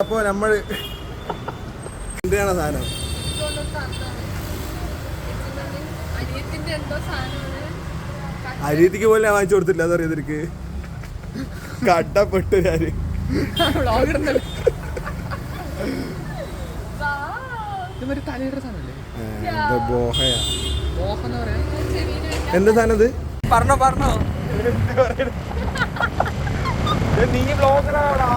അപ്പോ നമ്മൾ എന്താണ് സാധനം? അരിയത്തിക്ക് എന്തോ സാധനമാണ്. അരീതിക്ക് പോലെ ഞാൻ വാങ്ങിച്ചു കൊടുത്തില്ല അതറിയാം നിനക്ക് കട്ടപ്പെട്ടു പറയാം. എന്താ സാധനം ഇത്? പറഞ്ഞോ പറഞ്ഞോ. നീ ബ്ലോഗറാടാ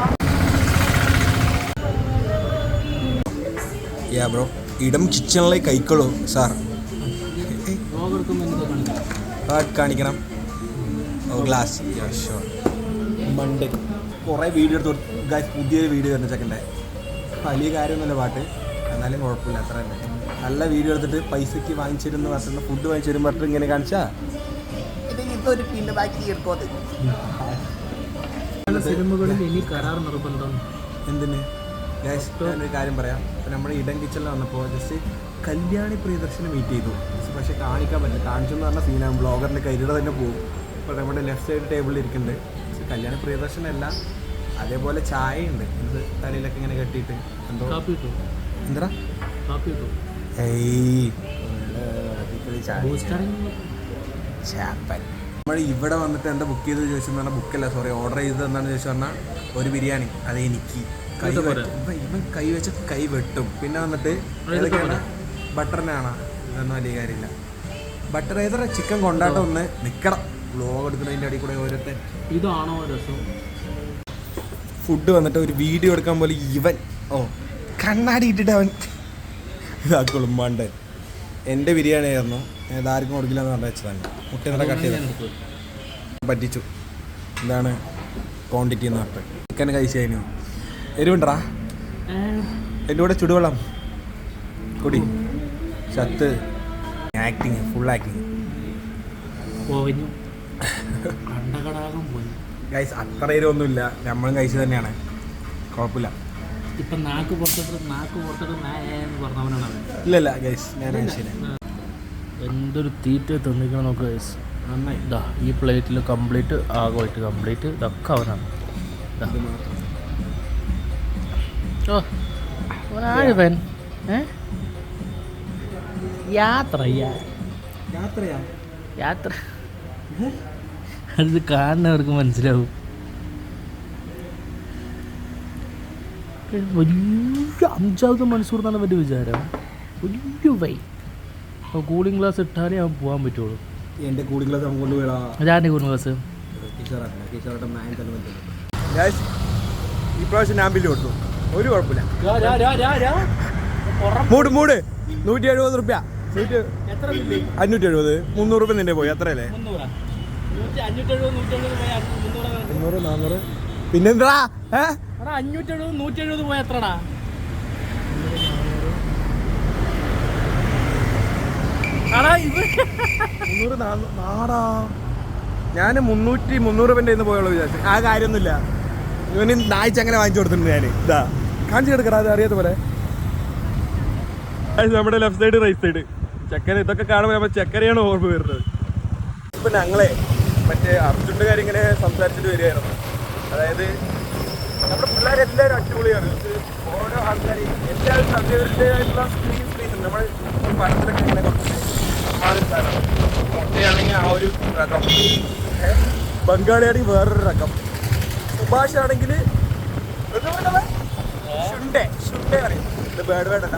യാ ബ്രോ ഇടം കിച്ചണിലെ കൈക്കൊള്ളൂ സാർ ആ കാണിക്കണം. Glass sure Monday. കുറേ വീഡിയോ എടുത്ത് കൊടുത്തു. പുതിയൊരു വീഡിയോ വരുന്ന ചെക്കന്റെ. വലിയ കാര്യമൊന്നുമില്ല പാട്ട്. എന്നാലും കുഴപ്പമില്ല അത്ര തന്നെ. നല്ല വീഡിയോ എടുത്തിട്ട് പൈസക്ക് വാങ്ങിച്ചിരുന്ന പറഞ്ഞിട്ട് ഫുഡ് വാങ്ങിച്ചിരുന്ന് പറഞ്ഞിട്ട് ഇങ്ങനെ കാണിച്ചാ? ഇതൊരു പിന്നെ ബാക്കി എടുക്കോത് സിനിമകളിൽ ഇനി കരാർ നിർബന്ധം എന്തിന്? ഗൈസ് ഞാനൊരു കാര്യം പറയാം. ഇപ്പം നമ്മുടെ ഇടം കിച്ചണിൽ വന്നപ്പോൾ ജസ്റ്റ് കല്യാണി പ്രിയദർശനെ മീറ്റ് ചെയ്തു. പക്ഷേ കാണിക്കാൻ പറ്റില്ല. കാണിച്ചെന്ന് പറഞ്ഞ സീനാകും ബ്ലോഗറിന്റെ കയ്യിലൂടെ തന്നെ പോകും. ഇപ്പോൾ നമ്മുടെ ലെഫ്റ്റ് സൈഡ് ടേബിളിൽ ഇരിക്കുന്നുണ്ട്. പക്ഷേ കല്യാണി പ്രിയദർശനല്ല അതേപോലെ ചായ ഉണ്ട് എന്ത് തലയിലൊക്കെ ഇങ്ങനെ കെട്ടിയിട്ട്? എന്തോ? കാപ്പി കിട്ടും എന്താ ചാപ്പൻ നമ്മൾ ഇവിടെ വന്നിട്ട് എന്താ ബുക്ക് ചെയ്തത് ചോദിച്ചെന്ന് പറഞ്ഞാൽ ബുക്കല്ല സോറി ഓർഡർ ചെയ്തത് എന്താണെന്ന് ചോദിച്ചു പറഞ്ഞാൽ ഒരു ബിരിയാണി. അത് എനിക്ക്. കൈ ഇവൻ കൈ വെച്ച് കൈ വെട്ടും. പിന്നെ വന്നിട്ട് ഏതൊക്കെയാണ്? ബട്ടറിനാണ് ഇതൊന്നും വലിയ കാര്യമില്ല. ബട്ടർ ഏതൊരു ചിക്കൻ കൊണ്ടാട്ടം ഒന്ന് നിക്കണം. വ്ലോഗ് എടുക്കുന്നതിന്റെ അടി കൂടെ ഓരോരുത്തർ. ഇതാണോ രസം? ഫുഡ് വന്നിട്ട് ഒരു വീഡിയോ എടുക്കാൻ പോലെ ഇവൻ. ഓ കണ്ണാടി ഇട്ടിട്ട് അവൻ ഇതാക്കുള്ളൂ മണ്ടൻ. എന്റെ ബിരിയാണി ആയിരുന്നു. ഇതാർക്കും കൊടുക്കില്ല എന്ന് പറഞ്ഞു വെച്ചതാണ്. മുട്ട നല്ല കട്ട് ചെയ്ത് പറ്റിച്ചു. എന്താണ് ക്വാണ്ടിറ്റി എന്ന് പറഞ്ഞിട്ട്. ചിക്കൻ കഴിച്ചു കഴിഞ്ഞു. എരിവുണ്ടറാ എന്റെ കൂടെ ചുടുവെള്ളം. കുടി. ചത്ത്. ആക്ടിങ് ഫുൾ ആക്ടിങ് അണ്ടകടാകം പോയി. ഗൈസ് അത്ര എരിവൊന്നുമില്ല. നമ്മളും കഴിച്ചു തന്നെയാണ്. കുഴപ്പമില്ല. ഇപ്പൊ നാക്ക് പുറത്തിട്ട് നാക്ക് പുറത്തിട്ട് പറഞ്ഞവനാണ് ഇല്ല ഇല്ല ഗൈസ് ഞാൻ എന്തൊരു തീറ്റ തന്നിരിക്കണം നോക്ക് ഗൈസ് നന്നായി. ഇതാ ഈ പ്ലേറ്റിൽ കംപ്ലീറ്റ് ആകുമായിട്ട് കംപ്ലീറ്റ് ഇതൊക്കെ അവനാണ്. ഓ അവനാഴിവൻ ഏ? യാത്ര. യാത്ര അത് കാണുന്നവർക്ക് മനസ്സിലാവും. വലിയ അഞ്ചാമത്തെ മണിക്കൂർ എന്നാണ് വലിയ വിചാരം. വലിയ വൈ അപ്പോൾ കൂളിംഗ് ഗ്ലാസ് ഇട്ടാലേ അവൻ പോകാൻ പറ്റുള്ളൂ. എന്റെ കൂടി ക്ലാസ് കൊണ്ട് വീടാ അതാന്റെ കൂളിംഗ് ഗ്ലാസ് ഈ ഇപ്രാവശ്യം ഞാൻ ബില്ല് കൊടുത്തു. ഒരു കുഴപ്പമില്ല. മൂട് മൂട്. നൂറ്റി എഴുപത് റുപ്യ. നൂറ്റി അഞ്ഞൂറ്റി എഴുപത് മുന്നൂറ് റുപ്യ നിന്റെ പോയി. അത്രയല്ലേ? മുന്നൂറാ. നാന്നൂറ്. പിന്നെന്താ? പോയി എത്രടാ? മുന്നൂറ് നാടാ. ഞാൻ മുന്നൂറ്റി മുന്നൂറ് രൂപന്റെ ഇന്ന് പോയുള്ളൂ വിചാരിച്ചു. ആ കാര്യമൊന്നുമില്ല. ഇവന് നായിച്ചങ്ങനെ അങ്ങനെ വാങ്ങിച്ചു കൊടുത്തിട്ടുണ്ട് ഞാൻ ഇതാ. കാണിച്ചു കൊടുക്കടാ അത് അറിയാത്ത പോലെ നമ്മുടെ ലെഫ്റ്റ് സൈഡ് റൈറ്റ് സൈഡ് ചെക്കൻ ഇതൊക്കെ കാണുമ്പോൾ നമ്മൾ ചെക്കനെയാണ് ഓർമ്മ വരുന്നത്. ഇപ്പൊ ഞങ്ങളെ മറ്റേ അർജുന്റെ കാര്യം ഇങ്ങനെ സംസാരിച്ചിട്ട് വരികയായിരുന്നു. അതായത് നമ്മുടെ പിള്ളേരെല്ലാവരും അടിപൊളിയാണ് ഓരോ ആൾക്കാരെയും എല്ലാവരും അവരുടേതായിട്ടുള്ള സ്ക്രീൻ സ്ക്രീൻ നമ്മൾ പടത്തിലൊക്കെ ഇങ്ങനെ കുറച്ച് ആ ഒരു മുട്ടയാണെങ്കിൽ ആ ഒരു രകം? ബംഗാളിയാണെങ്കിൽ വേറൊരു രകം. സുഭാഷ് ആണെങ്കിൽ ഷുണ്ടേ ഷുണ്ടേ പറയും. ഇത് ബേഡ് വേണ്ടല്ല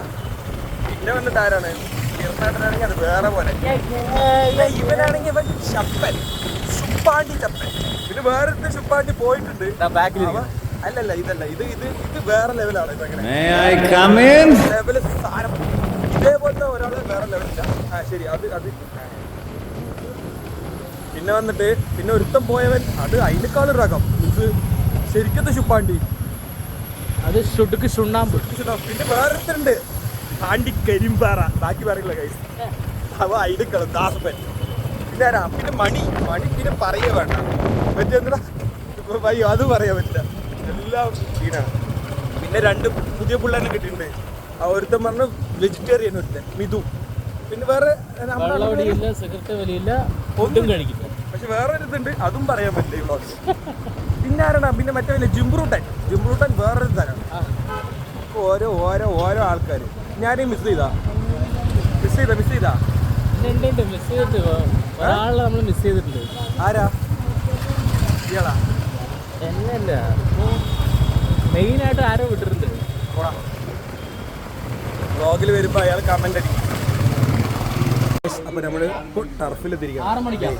പിന്നെ വന്നിട്ട് ആരാണ്? കിരണാട്ടനാണെങ്കിൽ അത് വേറെ പോലെ. പിന്നെ ഇവനാണെങ്കിൽ ഇവൻ ചപ്പൻ. സുപ്പാണ്ടി ചപ്പൻ. പിന്നെ വേറെ ശുപ്പാണ്ടി പോയിട്ടുണ്ട്. അല്ലല്ല ഇതല്ല. ഇത് ഇത് ഇത് വേറെ ലെവലാണ് ഇതങ്ങനെ ലെവൽ സാധനം ഇതേപോലത്തെ ഒരാൾ വേറെ ലെവലില്ല ആ ശരി. അത് അത്. പിന്നെ വന്നിട്ട് പിന്നെ ഒരുത്തം പോയവൻ. അത് അതിനേക്കാളൊരു രകം ഇത് ശരിക്കത്തെ ശുപ്പാണ്ടി അത് ചുടുക്ക് ചുണ്ണാമ്പ് പിന്നെ വേറൊരുത്തരുണ്ട്. ആണ്ടി കരിമ്പാറ. ബാക്കി പറയില്ല കൈസ് അവ ഐടുക്കളും ദാസപ്പൻ. പിന്നെ ആരാ? പിന്നെ മണി. മണി പിന്നെ പറയേ വേണ്ട. മറ്റേ എന്താ അയ്യോ അത് പറയാൻ പറ്റില്ല. എല്ലാം സീനാണ് പിന്നെ രണ്ട് പുതിയ പിള്ളേരെ കിട്ടിയിട്ടുണ്ട്. ആ ഒരുത്തൻ പറഞ്ഞ വെജിറ്റേറിയൻ ഒരുത്തൻ മിതു പിന്നെ വേറെ ഒന്നും കഴിക്കില്ല പക്ഷെ വേറൊരു ഇതുണ്ട് അതും പറയാൻ പറ്റില്ല ഈ വ്ളോഗ് പിന്നെ ആരാണ്? പിന്നെ മറ്റേ വലിയ ജിംബ്രൂട്ടൻ ജിംബ്രൂട്ടൻ വേറൊരു തരം. ഓരോ ഓരോ ഓരോ ആൾക്കാർ ഞാനീ മിസ് ചെയ്താ. മിസ് ചെയ്താ മിസ് ചെയ്താ? മിസ് ചെയ്തിട്ട് ഒരാളെ നമ്മൾ മിസ് ചെയ്തിട്ടുണ്ട്. ആരാ? ഇയാളാ? എന്നല്ല മെയിനായിട്ട് ആരോ വിട്ടിട്ടുണ്ട്. വ്ളോഗിൽ വരുമ്പോൾ അയാൾ കമന്റ് അടിക്കും. അപ്പൊ നമ്മൾ ടർഫിൽ തിരികെ ആറ് മണിക്കാണ്